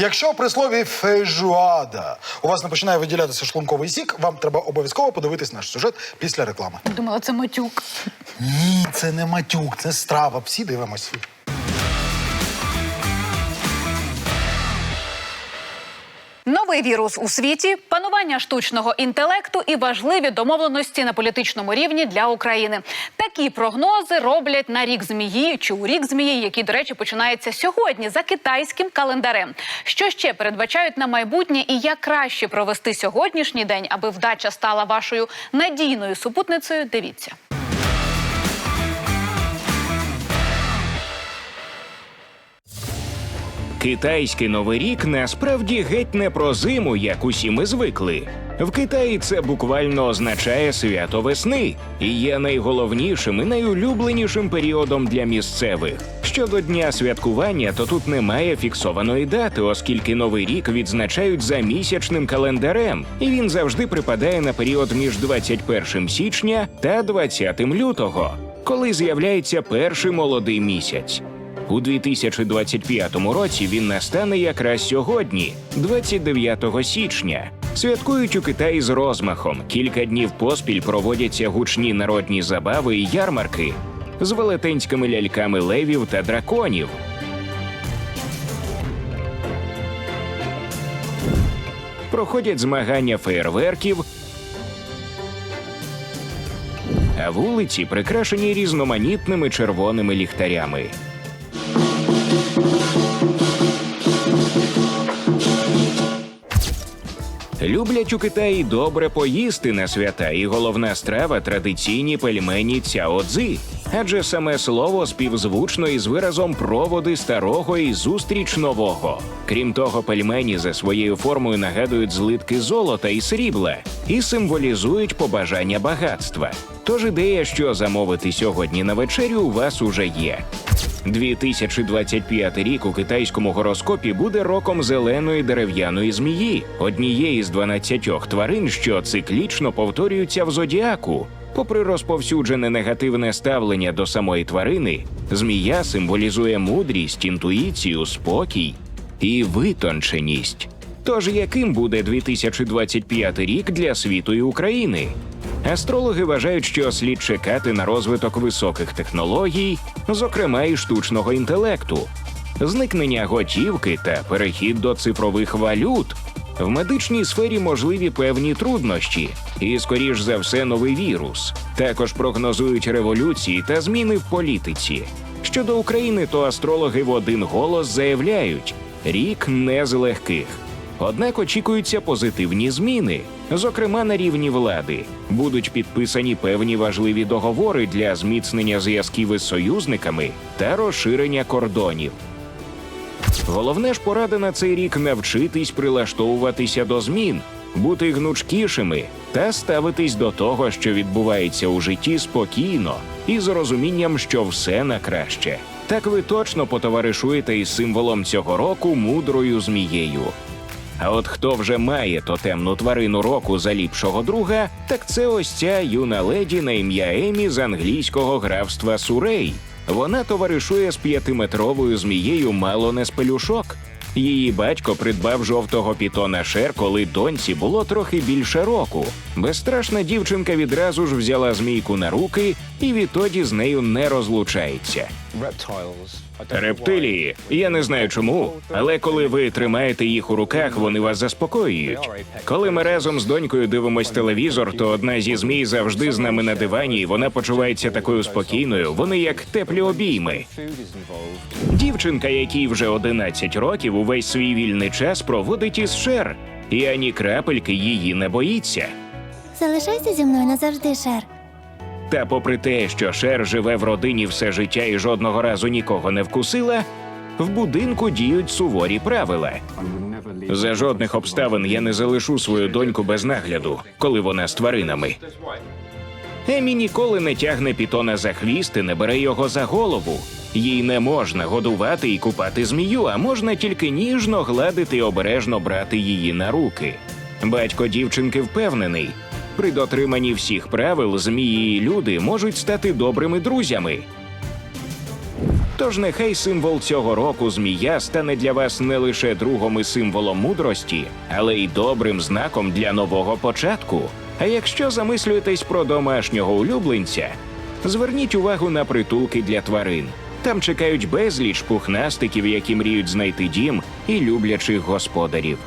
Якщо при слові фейжуада у вас не починає виділятися шлунковий сік, вам треба обов'язково подивитись наш сюжет після реклами. Думала, це матюк. Ні, це не матюк, це страва. Всі дивимося. Новий вірус у світі, панування штучного інтелекту і важливі домовленості на політичному рівні для України. Такі прогнози роблять на рік змії чи у рік змії, який, до речі, починається сьогодні за китайським календарем. Що ще передбачають на майбутнє і як краще провести сьогоднішній день, аби вдача стала вашою надійною супутницею? Дивіться. Китайський новий рік насправді геть не про зиму, як усі ми звикли. В Китаї це буквально означає свято весни і є найголовнішим і найулюбленішим періодом для місцевих. Щодо дня святкування, то тут немає фіксованої дати, оскільки новий рік відзначають за місячним календарем, і він завжди припадає на період між 21 січня та 20 лютого, коли з'являється перший молодий місяць. У 2025 році він настане якраз сьогодні, 29 січня. Святкують у Китаї з розмахом. Кілька днів поспіль проводяться гучні народні забави і ярмарки з велетенськими ляльками левів та драконів. Проходять змагання феєрверків, а вулиці прикрашені різноманітними червоними ліхтарями. Люблять у Китаї добре поїсти на свята, і головна страва традиційні пельмені цяодзи. Адже саме слово співзвучно із виразом проводи старого і зустріч нового. Крім того, пельмені за своєю формою нагадують злитки золота і срібла і символізують побажання багатства. Тож ідея, що замовити сьогодні на вечерю, у вас уже є. 2025 рік у китайському гороскопі буде роком зеленої дерев'яної змії, однієї з 12 тварин, що циклічно повторюються в зодіаку. Попри розповсюджене негативне ставлення до самої тварини, змія символізує мудрість, інтуїцію, спокій і витонченість. Тож яким буде 2025 рік для світу і України? Астрологи вважають, що слід чекати на розвиток високих технологій, зокрема і штучного інтелекту, зникнення готівки та перехід до цифрових валют. В медичній сфері можливі певні труднощі, і, скоріш за все, новий вірус. Також прогнозують революції та зміни в політиці. Щодо України, то астрологи в один голос заявляють: рік не з легких. Однак очікуються позитивні зміни, зокрема на рівні влади. Будуть підписані певні важливі договори для зміцнення зв'язків із союзниками та розширення кордонів. Головне ж порада на цей рік навчитись прилаштовуватися до змін, бути гнучкішими та ставитись до того, що відбувається у житті спокійно і з розумінням, що все на краще. Так ви точно потоваришуєте із символом цього року мудрою змією. А от хто вже має тотемну тварину року за ліпшого друга, так це ось ця юна леді на ім'я Емі з англійського графства Сурей. Вона товаришує з п'ятиметровою змією мало не з пелюшок. Її батько придбав жовтого пітона Шер, коли доньці було трохи більше року. Безстрашна дівчинка відразу ж взяла змійку на руки і відтоді з нею не розлучається. Рептилії, я не знаю чому, але коли ви тримаєте їх у руках, вони вас заспокоюють. Коли ми разом з донькою дивимось телевізор, то одна зі змій завжди з нами на дивані, і вона почувається такою спокійною. Вони як теплі обійми. Дівчинка, якій вже 11 років, увесь свій вільний час проводить із шер, і ані крапельки її не боїться. Залишайся зі мною назавжди, Шер. Та попри те, що Шер живе в родині все життя і жодного разу нікого не вкусила, в будинку діють суворі правила. За жодних обставин я не залишу свою доньку без нагляду, коли вона з тваринами. Емі ніколи не тягне пітона за хвіст і не бере його за голову. Їй не можна годувати і купати змію, а можна тільки ніжно гладити і обережно брати її на руки. Батько дівчинки впевнений, при дотриманні всіх правил змії і люди можуть стати добрими друзями. Тож нехай символ цього року змія стане для вас не лише другом і символом мудрості, але й добрим знаком для нового початку. А якщо замислюєтесь про домашнього улюбленця, зверніть увагу на притулки для тварин. Там чекають безліч пухнастиків, які мріють знайти дім і люблячих господарів.